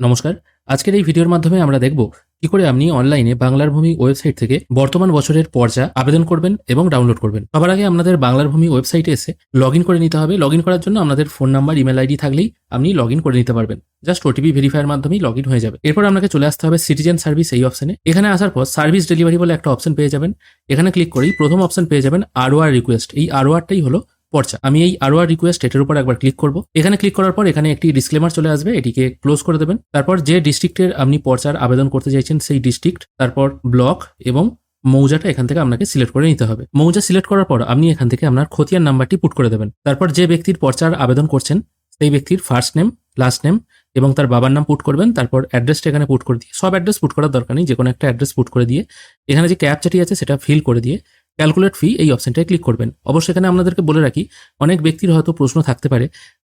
নমস্কার। আজকের এই ভিডিওর মাধ্যমে আমরা দেখব কি করে আপনি অনলাইনে বাংলার ভূমি ওয়েবসাইট থেকে বর্তমান বছরের পর্চা আবেদন করবেন এবং ডাউনলোড করবেন। সবার আগে আপনাদের বাংলার ভূমি ওয়েবসাইটে এসে লগ করে নিতে হবে। লগ করার জন্য আপনাদের ফোন নাম্বার, ইমেল আইডি থাকলেই আপনি লগ করে নিতে পারবেন। জাস্ট ওটিপি ভেরিফাইয়ের মাধ্যমেই লগ হয়ে যাবে। এরপর আপনাকে চলে আসতে হবে সিটিজেন সার্ভিস এই অপশনে। এখানে আসার পর সার্ভিস ডেলিভারি বলে একটা অপশন পেয়ে যাবেন। এখানে ক্লিক করেই প্রথম অপশন পেয়ে যাবেন আরওআর রিকোয়েস্ট। এই আরওআরটাই হলো পর্চা আমি এই আরওআর রিকোয়েস্ট এটার উপর একবার ক্লিক করব। এখানে ক্লিক করার পর এখানে একটি ডিসক্লেমার চলে আসবে, এটিকে ক্লোজ করে দেবেন। তারপর যে ডিস্ট্রিক্টের আপনি পর্চার আবেদন করতে চাইছেন, সেই ডিস্ট্রিক্ট তারপর ব্লক এবং মৌজাটা এখান থেকে আপনাকে সিলেক্ট করে নিতে হবে। মৌজা সিলেক্ট করার পর আপনি এখান থেকে আপনার খতিয়ান নাম্বারটি পুট করে দেবেন। তারপর যে ব্যক্তির পর্চার আবেদন করছেন, সেই ব্যক্তির ফার্স্ট নেম লাস্ট নেম এবং তার বাবার নাম পুট করবেন। তারপর অ্যাড্রেসটা এখানে পুট করে দিয়ে, সব অ্যাড্রেস পুট করার দরকার নেই যে কোনো একটা অ্যাড্রেস পুট করে দিয়ে, এখানে যে ক্যাপচাটি আছে সেটা ফিল করে দিয়ে ক্যালকুলেট ফি এই অপশনটায় ক্লিক করবেন। অবশ্যই এখানে আপনাদেরকে বলে রাখি, অনেক ব্যক্তির হয়তো প্রশ্ন থাকতে পারে,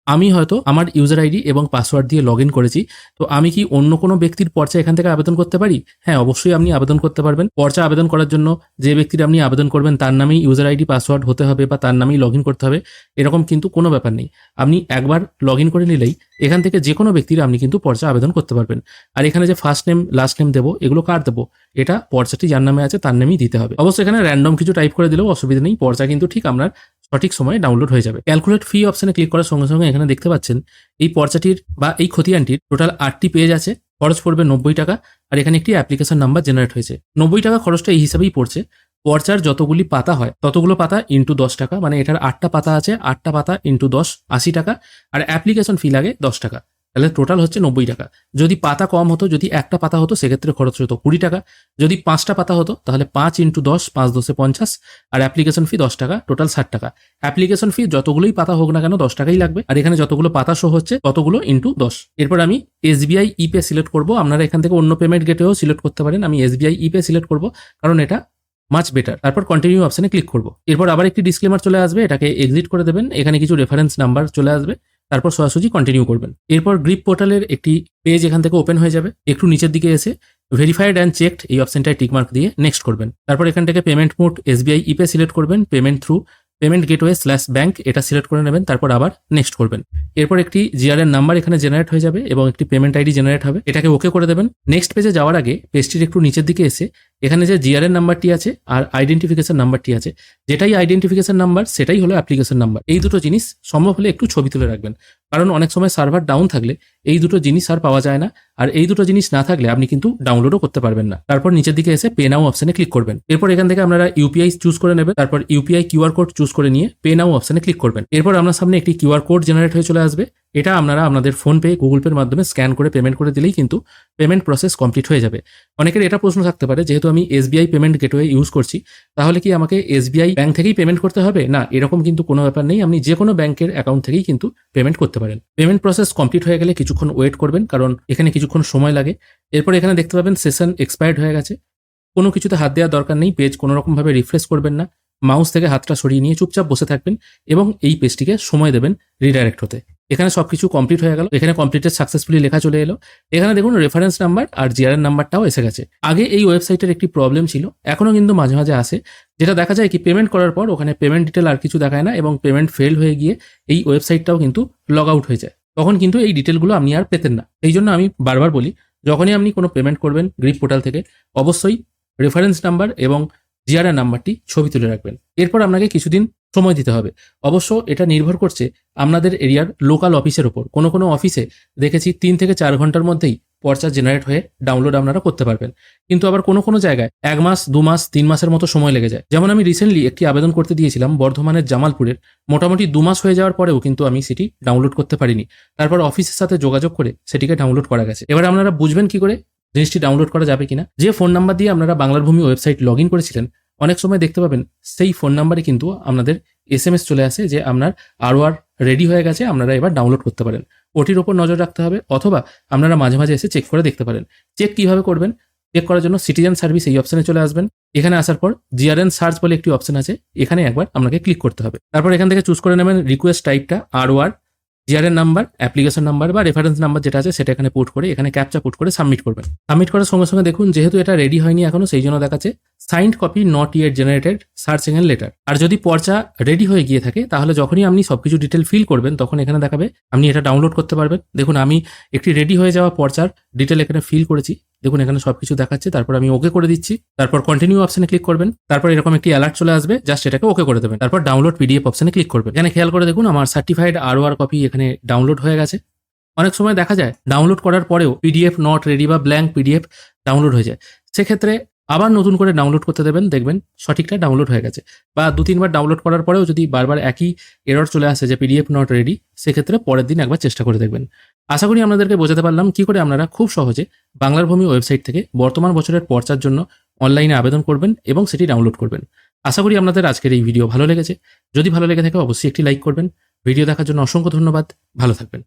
আমি হয়তো আমার ইউজার আইডি এবং পাসওয়ার্ড দিয়ে লগ ইন করেছি, তো আমি কি অন্য কোনো ব্যক্তির পর্চা এখান থেকে আবেদন করতে পারি? হ্যাঁ অবশ্যই আপনি আবেদন করতে পারবেন। পর্চা আবেদন করার জন্য যে ব্যক্তির আপনি আবেদন করবেন, তার নামেই ইউজার আইডি পাসওয়ার্ড হতে হবে বা তার নামেই লগ করতে হবে, এরকম কিন্তু কোনো ব্যাপার নেই। আপনি একবার লগ করে নিলেই এখান থেকে যে কোনো ব্যক্তির আপনি কিন্তু পর্চা আবেদন করতে পারবেন। আর এখানে যে ফার্স্ট নেম লাস্ট নেম দেবো, এগুলো কার দেবো? এটা পর্চাটি যার নামে আছে তার নামেই দিতে হবে। অবশ্যই এখানে র্যান্ডম কিছু টাইপ করে দিলেও অসুবিধা নেই। পর্চা কিন্তু ঠিক আপনার সঠিক সময়ে ডাউনলোড হয়ে যাবে। ক্যালকুলেট ফি অপশনে ক্লিক করার সঙ্গে সঙ্গে এখানে দেখতে পাচ্ছেন, এই পর্চাটির বা এই খতিয়ানটির টোটাল আটটি পেজ আছে। খরচ পড়বে নব্বই টাকা। আর এখানে একটি অ্যাপ্লিকেশন নাম্বার জেনারেট হয়েছে। নব্বই টাকা খরচটা এই হিসাবেই পড়ছে। পর্চার যতগুলি পাতা হয়, ততগুলো পাতা ইন্টু দশ টাকা। মানে এটার আটটা পাতা আছে, আটটা পাতা ইন্টু দশ, আশি টাকা। আর অ্যাপ্লিকেশন ফি লাগে দশ টাকা। তাহলে টোটাল হচ্ছে নব্বই টাকা। যদি পাতা কম হতো, যদি একটা পাতা হতো, সেক্ষেত্রে খরচ হতো কুড়ি টাকা। যদি পাঁচটা পাতা হতো, তাহলে পাঁচ ইন্টু দশ, পাঁচ দশে পঞ্চাশ, আর অ্যাপ্লিকেশন ফি দশ টাকা টোটাল ষাট টাকা। অ্যাপ্লিকেশন ফি যতগুলোই পাতা হোক না কেন, দশ টাকাই লাগবে। আর এখানে যতগুলো পাতা শো হচ্ছে, ততগুলো ইন্টু দশ। এরপর আমি এসবিআই ইপে সিলেক্ট করব। আপনারা এখান থেকে অন্য পেমেন্ট গেটেও সিলেক্ট করতে পারেন। আমি এসবিআই ইপে সিলেক্ট করব, কারণ এটা মাচ বেটার তারপর কন্টিনিউ অপশানে ক্লিক করব। এরপর আবার একটি ডিসক্লেমার চলে আসবে, এটাকে এক্সিট করে দেবেন। এখানে কিছু রেফারেন্স নাম্বার চলে আসবে। তারপর সোজাসুজি কন্টিনিউ করবেন। এরপর গ্রিপ পোর্টালের একটি পেজ এখান থেকে ওপেন হয়ে যাবে। একটু নিচের দিকে এসে ভেরিফাইড অ্যান্ড চেকড এই অপশনটায় টিকমার্ক দিয়ে নেক্সট করবেন। তারপর এখান থেকে payment mode SBI ePay select করবেন payment through payment gateway slash bank এটা সিলেক্ট করে নেবেন, তারপর আবার নেক্সট করবেন। এরপর একটি জিআরএন নাম্বার এখানে জেনারেট হয়ে যাবে এবং একটি পেমেন্ট আইডি জেনারেট হবে। এটাকে ওকে করে দেবেন। নেক্সট পেজে যাওয়ার আগে পেজটির একটু নিচের দিকে এসে এখানে যে জিআরএন নাম্বারটি আছে আর আইডেন্টিফিকেশন নাম্বারটি আছে, যেটাই আইডেন্টিফিকেশন নাম্বার সেটাই হলো অ্যাপ্লিকেশন নাম্বার এই দুটো জিনিস সম্ভব হলে একটু ছবি তুলে রাখবেন। কারণ অনেক সময় সার্ভার ডাউন থাকলে এই দুটো জিনিস আর পাওয়া যায় না, আর এই দুটো জিনিস না থাকলে আপনি কিন্তু ডাউনলোডও করতে পারবেন না। তারপর নিচের দিকে এসে পে নাও অপশনে ক্লিক করবেন। এরপর এখান থেকে আপনারা ইউপিআই চুজ করে নেবেন। তারপর ইউপিআই কিউআর কোড চুজ করে নিয়ে পে নাও অপশনে ক্লিক করবেন। এরপর আপনার সামনে একটি কিউআর কোড জেনারেট হয়ে চলে আসবে। এটা আপনারা আপনাদের ফোনপে গুগল পের মাধ্যমে স্ক্যান করে পেমেন্ট করে দিলেই কিন্তু পেমেন্ট প্রসেস কমপ্লিট হয়ে যাবে। অনেকের এটা প্রশ্ন থাকতে পারে, যেহেতু আমি এসবিআই পেমেন্ট গেটওয়ে ইউজ করছি, তাহলে কি আমাকে এসবিআই ব্যাংক থেকেই পেমেন্ট করতে হবে? না, এরকম কিন্তু কোনো ব্যাপার নেই, আপনি যে কোনো ব্যাংকের অ্যাকাউন্ট থেকেই কিন্তু পেমেন্ট করতে পারেন। পেমেন্ট প্রসেস কমপ্লিট হয়ে গেলে কিছুক্ষণ ওয়েট করবেন, কারণ এখানে কিছুক্ষণ সময় লাগে। এরপর এখানে দেখতে পাবেন সেশন এক্সপায়ার্ড হয়ে গেছে। কোনো কিছুতে হাত দেওয়ার দরকার নেই পেজ কোনো রকমভাবে রিফ্রেশ করবেন না। মাউস থেকে হাতটা সরিয়ে নিয়ে চুপচাপ বসে থাকবেন এবং এই পেজটিকে সময় দেবেন রিডাইরেক্ট হতে। এখানে সবকিছু কমপ্লিট হয়ে গেল। এখানে কমপ্লিটেড সাকসেসফুলি লেখা চলে এলো। এখানে দেখুন রেফারেন্স নাম্বার আর জিআরএন নাম্বারটাও এসে গেছে। আগে এই ওয়েবসাইটের একটি প্রবলেম ছিল এখনও কিন্তু মাঝে মাঝে আসে যেটা দেখা যায় কি পেমেন্ট করার পর ওখানে পেমেন্ট ডিটেল আর কিছু দেখায় না এবং পেমেন্ট ফেল হয়ে গিয়ে এই ওয়েবসাইটটাও কিন্তু লগ আউট হয়ে যায়। তখন কিন্তু এই ডিটেলগুলো আপনি আর পেতেন না। এই জন্য আমি বারবার বলি, যখনই আপনি কোনো পেমেন্ট করবেন গ্রিপ পোর্টাল থেকে, অবশ্যই রেফারেন্স নাম্বার এবং জিআরআর নাম্বারটি ছবি তুলে রাখবেন। এরপর আপনাকে কিছুদিন সময় দিতে হবে। অবশ্য এটা নির্ভর করছে আপনাদের এরিয়ার লোকাল অফিসের ওপর কোনো কোনো অফিসে দেখেছি তিন থেকে চার ঘণ্টার মধ্যেই পর্চা জেনারেট হয়ে ডাউনলোড আপনারা করতে পারবেন। কিন্তু আবার কোনো কোনো জায়গায় এক মাস, দু মাস, তিন মাসের মতো সময় লেগে যায়। যেমন আমি রিসেন্টলি একটি আবেদন করতে দিয়েছিলাম বর্ধমানের জামালপুরের। মোটামুটি দু মাস হয়ে যাওয়ার পরেও কিন্তু আমি সেটি ডাউনলোড করতে পারিনি। তারপর অফিসের সাথে যোগাযোগ করে সেটিকে ডাউনলোড করা গেছে। এবার আপনারা বুঝবেন কি করে জিনিসটি ডাউনলোড করা যাবে কিনা? যে ফোন নাম্বার দিয়ে আপনারা বাংলার ভূমি ওয়েবসাইট লগ ইন করেছিলেন অনেক সময় দেখতে পাবেন সেই ফোন নাম্বারে কিন্তু আপনাদের এস এম এস চলে আসে যে আপনার আরও আর রেডি হয়ে গেছে, আপনারা এবার ডাউনলোড করতে পারেন। ওটির ওপর নজর রাখতে হবে অথবা আপনারা মাঝে মাঝে এসে চেক করে দেখতে পারেন। চেক কীভাবে করবেন? চেক করার জন্য সিটিজেন সার্ভিস এই অপশনে চলে আসবেন। এখানে আসার পর জিআরএন সার্চ বলে একটি অপশন আছে, এখানে একবার আপনাকে ক্লিক করতে হবে। তারপর এখান থেকে চুজ করে নেবেন request টাইপটা R R GRN number application number বা রেফারেন্স নাম্বার যেটা আছে সেটা এখানে পুট করে, এখানে ক্যাপচা পুট করে সাবমিট করবেন। সাবমিট করার সঙ্গে সঙ্গে দেখুন, যেহেতু এটা রেডি হয়নি এখনও, সেই জন্য দেখাচ্ছে signed copy not yet generated search and letter আর যদি পর্চা রেডি হয়ে গিয়ে থাকে, তাহলে যখনই আপনি সবকিছু ডিটেল ফিল করবেন, তখন এখানে দেখাবে, আপনি এটা ডাউনলোড করতে পারবেন। দেখুন, আমি একটি রেডি হয়ে যাওয়া পর্চার ডিটেল এখানে ফিল করেছি। দেখুন, এখানে সবকিছু দেখাচ্ছে, তারপর আমি ওকে করে দিচ্ছি, তারপর কন্টিনিউ অপশনে ক্লিক করবেন, তারপর এরকম একটি অ্যালার্ট চলে আসবে জাস্ট এটাকে ওকে করে দেবেন, তারপর ডাউনলোড পিডিএফ অপশনে ক্লিক করবেন। এখানে খেয়াল করে দেখুন, আমার সার্টিফাইড আর আর কপি এখানে ডাউনলোড হয়ে গেছে। অনেক সময় দেখা যায় ডাউনলোড করার পরেও পিডিএফ নট রেডি বা ব্ল্যাঙ্ক পিডিএফ ডাউনলোড হয়ে যায়। সেক্ষেত্রে আবার নতুন করে ডাউনলোড করতে দেবেন, দেখবেন সঠিকটা ডাউনলোড হয়ে গেছে। বা দু, তিনবার ডাউনলোড করার পরেও যদি বারবার একই এরর চলে আসে যে পিডিএফ নট রেডি সেক্ষেত্রে পরের দিন একবার চেষ্টা করে দেখবেন। আশা করি আপনাদেরকে বোঝাতে পারলাম কি করে আপনারা খুব সহজে বাংলার ভূমি ওয়েবসাইট থেকে বর্তমান বছরের পর্চার জন্য অনলাইনে আবেদন করবেন এবং সেটি ডাউনলোড করবেন। আশা করি আপনাদের আজকের এই ভিডিও ভালো লেগেছে। যদি ভালো লেগে থাকে, অবশ্যই একটি লাইক করবেন। ভিডিও দেখার জন্য অসংখ্য ধন্যবাদ। ভালো থাকবেন।